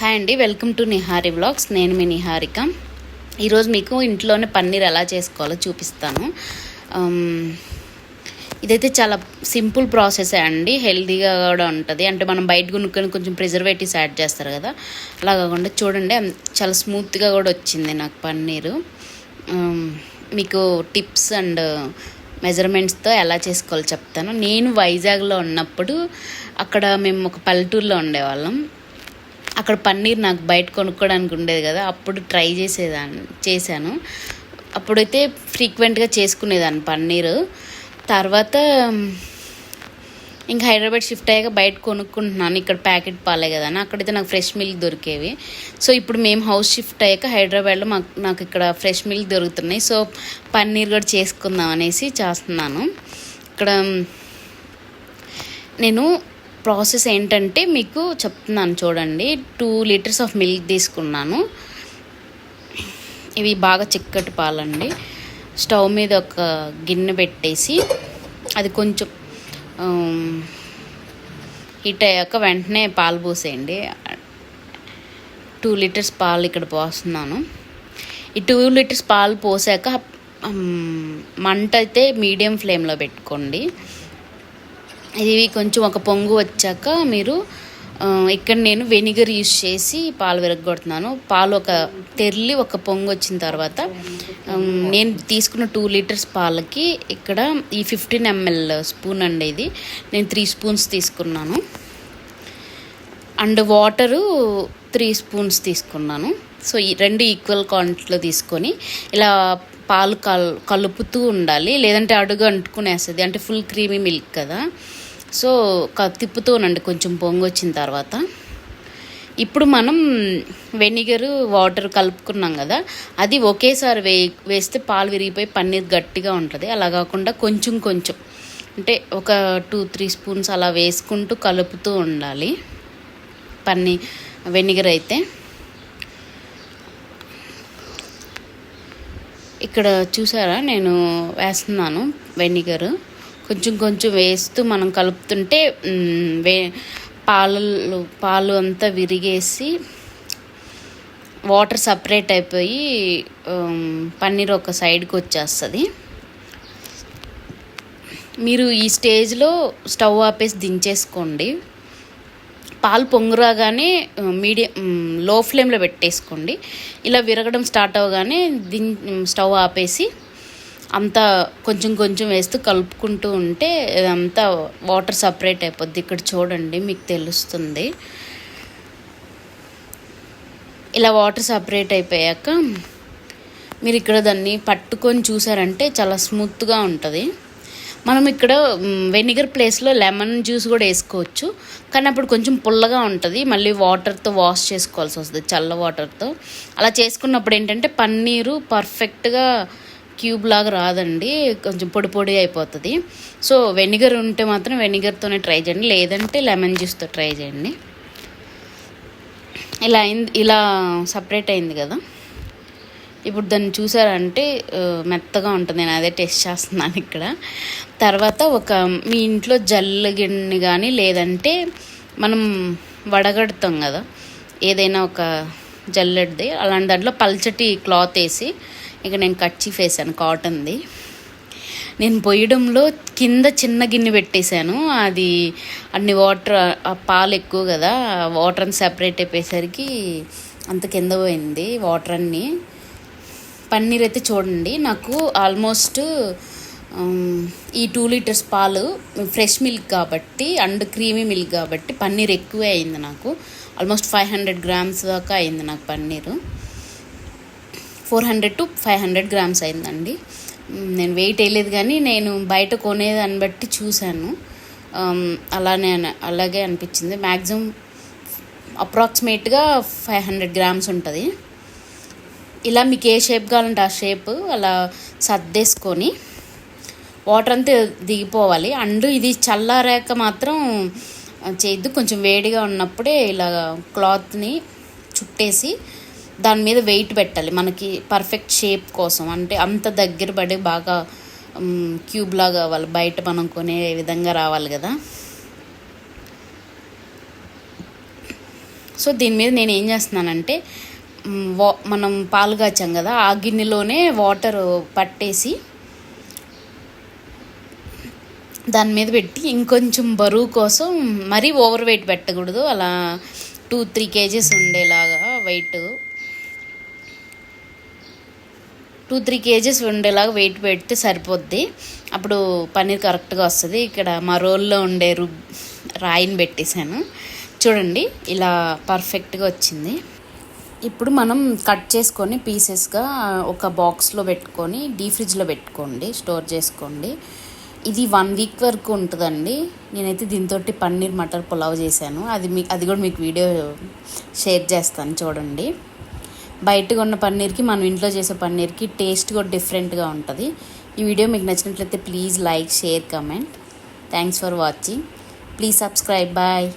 Hi అండి welcome to Nihari vlogs నేను మీ నిహారిక. ఈరోజు మీకు ఇంట్లోనే పన్నీర్ ఎలా చేసుకోవాలో చూపిస్తాను. ఇదైతే చాలా సింపుల్ ప్రాసెస్ అండి హెల్దీగా కూడా ఉంటుంది. అంటే మనం బయట కొనుక్కొని కొంచెం ప్రిజర్వేటివ్స్ యాడ్ చేస్తారు కదా అలా కాకుండా చూడండి చాలా స్మూత్గా కూడా వచ్చింది నాకు పన్నీరు. మీకు టిప్స్ అండ్ మెజర్మెంట్స్తో ఎలా చేసుకోవాలో చెప్తాను. నేను వైజాగ్లో ఉన్నప్పుడు అక్కడ మేము ఒక పల్లెటూరులో ఉండేవాళ్ళం. అక్కడ పన్నీర్ నాకు బయట కొనుక్కోవడానికి ఉండేది కదా అప్పుడు ట్రై చేసేదాన్ని చేశాను. అప్పుడైతే ఫ్రీక్వెంట్గా చేసుకునేదాన్ని పన్నీరు. తర్వాత ఇంకా హైదరాబాద్ షిఫ్ట్ అయ్యాక బయట కొనుక్కుంటున్నాను. ఇక్కడ ప్యాకెట్ పాలే కదా అని. అక్కడైతే నాకు ఫ్రెష్ మిల్క్ దొరికేవి. సో ఇప్పుడు మేము హౌస్ షిఫ్ట్ అయ్యాక హైదరాబాద్లో మాకు నాకు ఇక్కడ ఫ్రెష్ మిల్క్ దొరుకుతున్నాయి. సో పన్నీర్ కూడా చేసుకుందాం అనేసి చేస్తున్నాను. ఇక్కడ నేను ప్రాసెస్ ఏంటంటే మీకు చెప్తున్నాను చూడండి. టూ లీటర్స్ ఆఫ్ మిల్క్ తీసుకున్నాను. ఇవి బాగా చిక్కటి పాలండి. స్టవ్ మీద ఒక గిన్నె పెట్టేసి అది కొంచెం హీట్ అయ్యాక వెంటనే పాలు పోసేయండి. టూ లీటర్స్ పాలు ఇక్కడ పోస్తున్నాను. ఈ టూ లీటర్స్ పాలు పోసాక మంట అయితే మీడియం ఫ్లేమ్లో పెట్టుకోండి. ఇది కొంచెం ఒక పొంగు వచ్చాక మీరు ఇక్కడ నేను వెనిగర్ యూస్ చేసి పాలు విరగొడుతున్నాను పాలు ఒక తెర్లి ఒక పొంగు వచ్చిన తర్వాత నేను తీసుకున్న టూ లీటర్స్ పాలకి ఇక్కడ ఈ ఫిఫ్టీన్ ఎంఎల్ స్పూన్ అండి ఇది. నేను త్రీ స్పూన్స్ తీసుకున్నాను. అండ్ వాటరు త్రీ స్పూన్స్ తీసుకున్నాను. సో ఈ రెండు ఈక్వల్ క్వాంటిటీలో తీసుకొని ఇలా పాలు కల్ కలుపుతూ ఉండాలి. లేదంటే అడుగు అంటుకునేస్తుంది. అంటే ఫుల్ క్రీమీ మిల్క్ కదా. సో క- తిప్పుతూ ఉండండి కొంచెం పొంగి వచ్చిన తర్వాత. ఇప్పుడు మనం వెనిగర్ వాటర్ కలుపుకున్నాం కదా అది ఒకేసారి వే వేస్తే పాలు విరిగిపోయి పన్నీర్ గట్టిగా ఉంటుంది. అలా కాకుండా కొంచెం కొంచెం అంటే ఒక టూ త్రీ స్పూన్స్ అలా వేసుకుంటూ కలుపుతూ ఉండాలి. పన్నీ వెనిగర్ అయితే. ఇక్కడ చూసారా? నేను వేస్తున్నాను వెనిగర్. కొంచెం కొంచెం వేస్తూ మనం కలుపుతుంటే వే పాలు పాలు అంతా విరిగేసి వాటర్ సపరేట్ అయిపోయి పన్నీర్ ఒక సైడ్కి వచ్చేస్తుంది. మీరు ఈ స్టేజ్లో స్టవ్ ఆపేసి దించేసుకోండి. పాలు పొంగురాగానే మీడియం లో ఫ్లేమ్లో పెట్టేసుకోండి. ఇలా విరగడం స్టార్ట్ అవ్వగానే దిన్ స్టవ్ ఆపేసి అంతా కొంచెం కొంచెం వేస్తూ కలుపుకుంటూ ఉంటే ఇదంతా వాటర్ సపరేట్ అయిపోద్ది. ఇక్కడ చూడండి మీకు తెలుస్తుంది. ఇలా వాటర్ సపరేట్ అయిపోయాక మీరు ఇక్కడ దాన్ని పట్టుకొని చూసారంటే చాలా స్మూత్గా ఉంటుంది. మనం ఇక్కడ వెనిగర్ ప్లేస్లో లెమన్ జ్యూస్ కూడా వేసుకోవచ్చు. కానీ అప్పుడు కొంచెం పుల్లగా ఉంటుంది. మళ్ళీ వాటర్తో వాష్ చేసుకోవాల్సి వస్తుంది చల్ల వాటర్తో. అలా చేసుకున్నప్పుడు ఏంటంటే పన్నీరు పర్ఫెక్ట్గా క్యూబ్ లాగా రాదండి కొంచెం పొడి పొడి అయిపోతుంది. సో వెనిగర్ ఉంటే మాత్రం వెనిగర్తోనే ట్రై చేయండి లేదంటే లెమన్ జ్యూస్తో ట్రై చేయండి. ఇలా అయింది ఇలా సపరేట్ అయింది కదా. ఇప్పుడు దాన్ని చూసారంటే మెత్తగా ఉంటుంది నేను అదే టెస్ట్ చేస్తున్నాను ఇక్కడ. తర్వాత ఒక మీ ఇంట్లో జల్లు గిన్నె కానీ లేదంటే మనం వడగడతాం కదా ఏదైనా ఒక జల్లెడ్ది అలాంటి దాంట్లో పల్చటి క్లాత్ వేసి ఇక నేను కచ్చి వేసాను కాటన్ది. నేను పొయ్యడంలో కింద చిన్న గిన్నె పెట్టేశాను. అది అన్ని వాటర్ ఆ పాలు ఎక్కువ కదా వాటర్ సెపరేట్ అయిపోయేసరికి అంత కింద పోయింది వాటర్ అన్నీ. పన్నీర్ అయితే చూడండి నాకు ఆల్మోస్ట్ ఈ టూ లీటర్స్ పాలు ఫ్రెష్ మిల్క్ కాబట్టి అండ్ క్రీమీ మిల్క్ కాబట్టి పన్నీర్ ఎక్కువే అయింది నాకు. ఆల్మోస్ట్ ఫైవ్ హండ్రెడ్ గ్రామ్స్ దాకా అయింది నాకు paneer. Four hundred to five hundred grams అయిందండి. నేను వెయిట్ వేయలేదు కానీ నేను బయట కొనేదాన్ని బట్టి చూశాను. అలానే అలాగే అనిపించింది. మ్యాక్సిమం అప్రాక్సిమేట్గా ఫైవ్ హండ్రెడ్ గ్రామ్స్ ఉంటుంది. ఇలా మీకు ఏ షేప్ కావాలంటే ఆ షేప్ అలా సర్దేసుకొని వాటర్ అంతా దిగిపోవాలి. అండ్ ఇది చల్లారాక మాత్రం చేయొద్దు. కొంచెం వేడిగా ఉన్నప్పుడే ఇలా క్లాత్ని చుట్టేసి దాని మీద వెయిట్ పెట్టాలి. మనకి పర్ఫెక్ట్ షేప్ కోసం. అంటే అంత దగ్గర పడి బాగా క్యూబ్ లాగా వాళ్ళు బయట మనం కొనే విధంగా రావాలి కదా. సో దీని మీద నేను ఏం చేస్తున్నానంటే వా మనం పాలు కాచాం కదా ఆ గిన్నెలోనే వాటర్ పట్టేసి దాని మీద పెట్టి ఇంకొంచెం బరువు కోసం మరీ ఓవర్ వెయిట్ పెట్టకూడదు. అలా టూ త్రీ కేజీస్ ఉండేలాగా వెయిట్ టూ త్రీ కేజెస్ ఉండేలాగా వెయిట్ పెడితే సరిపోద్ది. అప్పుడు పన్నీర్ కరెక్ట్గా వస్తుంది. ఇక్కడ మా రోల్లో ఉండే రు రాయిని పెట్టేశాను. చూడండి ఇలా పర్ఫెక్ట్గా వచ్చింది. ఇప్పుడు మనం కట్ చేసుకొని పీసెస్గా ఒక బాక్స్లో పెట్టుకొని డీ ఫ్రిడ్జ్లో పెట్టుకోండి స్టోర్ చేసుకోండి. ఇది వన్ వీక్ వరకు ఉంటుందండి. నేనైతే దీంతో పన్నీర్ మటర్ పులావ్ చేశాను. అది మీ అది కూడా మీకు వీడియో షేర్ చేస్తాను చూడండి. బయట ఉన్న పన్నీర్కి మనం ఇంట్లో చేసే పన్నీర్కి టేస్ట్ కూడా డిఫరెంట్గా ఉంటుంది. ఈ వీడియో మీకు నచ్చినట్లయితే please like share comment. Thanks for watching please subscribe bye